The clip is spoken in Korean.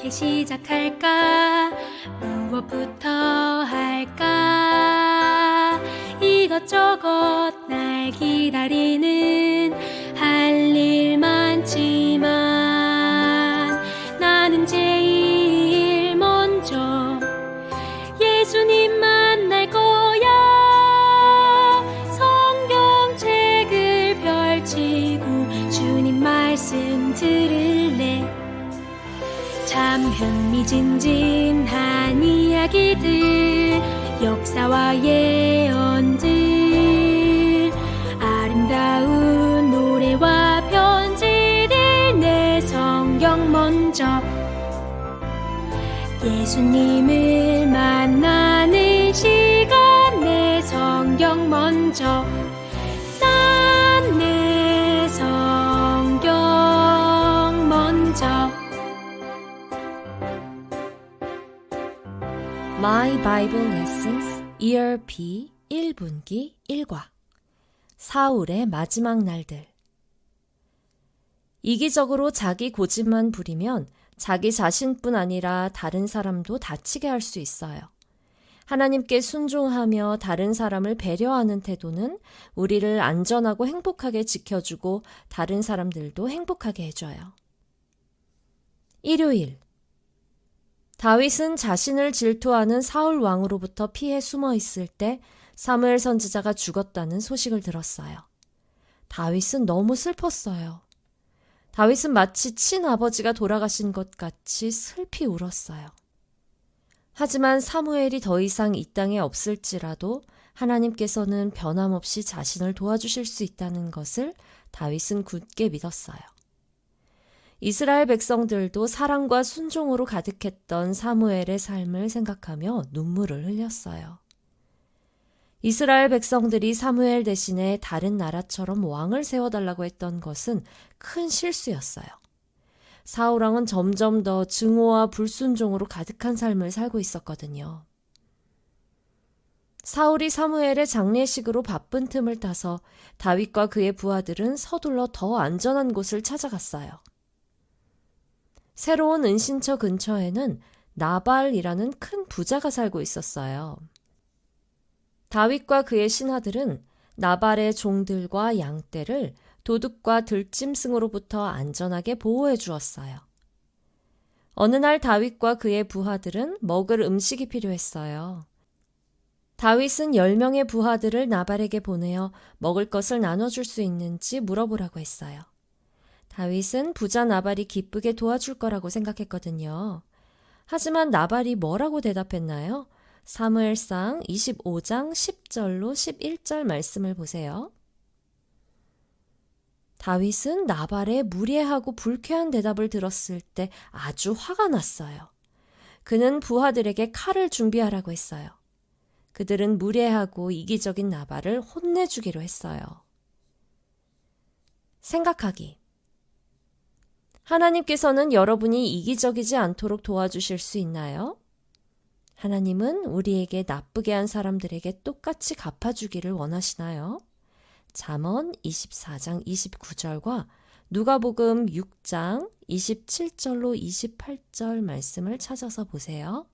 어떻게 시작할까? 무엇부터 할까? 이것저것 날 기다리는 할 일 많지만 나는 제일 먼저 예수님 만날 거야 성경책을 펼치고 주님 말씀 들을래 참 흥미진진한 이야기들 역사와 예언들 아름다운 노래와 편지들 내 성경 먼저. 예수님을 만나는 시간 내 성경 먼저 My Bible Lessons Year B 1분기 1과 사울의 마지막 날들 이기적으로 자기 고집만 부리면 자기 자신뿐 아니라 다른 사람도 다치게 할 수 있어요. 하나님께 순종하며 다른 사람을 배려하는 태도는 우리를 안전하고 행복하게 지켜주고 다른 사람들도 행복하게 해줘요. 일요일 다윗은 자신을 질투하는 사울 왕으로부터 피해 숨어 있을 때 사무엘 선지자가 죽었다는 소식을 들었어요. 다윗은 너무 슬펐어요. 다윗은 마치 친아버지가 돌아가신 것 같이 슬피 울었어요. 하지만 사무엘이 더 이상 이 땅에 없을지라도 하나님께서는 변함없이 자신을 도와주실 수 있다는 것을 다윗은 굳게 믿었어요. 이스라엘 백성들도 사랑과 순종으로 가득했던 사무엘의 삶을 생각하며 눈물을 흘렸어요. 이스라엘 백성들이 사무엘 대신에 다른 나라처럼 왕을 세워달라고 했던 것은 큰 실수였어요. 사울왕은 점점 더 증오와 불순종으로 가득한 삶을 살고 있었거든요. 사울이 사무엘의 장례식으로 바쁜 틈을 타서 다윗과 그의 부하들은 서둘러 더 안전한 곳을 찾아갔어요. 새로운 은신처 근처에는 나발이라는 큰 부자가 살고 있었어요. 다윗과 그의 신하들은 나발의 종들과 양떼를 도둑과 들짐승으로부터 안전하게 보호해 주었어요. 어느 날 다윗과 그의 부하들은 먹을 음식이 필요했어요. 다윗은 10명의 부하들을 나발에게 보내어 먹을 것을 나눠줄 수 있는지 물어보라고 했어요. 다윗은 부자 나발이 기쁘게 도와줄 거라고 생각했거든요. 하지만 나발이 뭐라고 대답했나요? 사무엘상 25장 10절로 11절 말씀을 보세요. 다윗은 나발의 무례하고 불쾌한 대답을 들었을 때 아주 화가 났어요. 그는 부하들에게 칼을 준비하라고 했어요. 그들은 무례하고 이기적인 나발을 혼내주기로 했어요. 생각하기. 하나님께서는 여러분이 이기적이지 않도록 도와주실 수 있나요? 하나님은 우리에게 나쁘게 한 사람들에게 똑같이 갚아주기를 원하시나요? 잠언 24장 29절과 누가복음 6장 27절로 28절 말씀을 찾아서 보세요.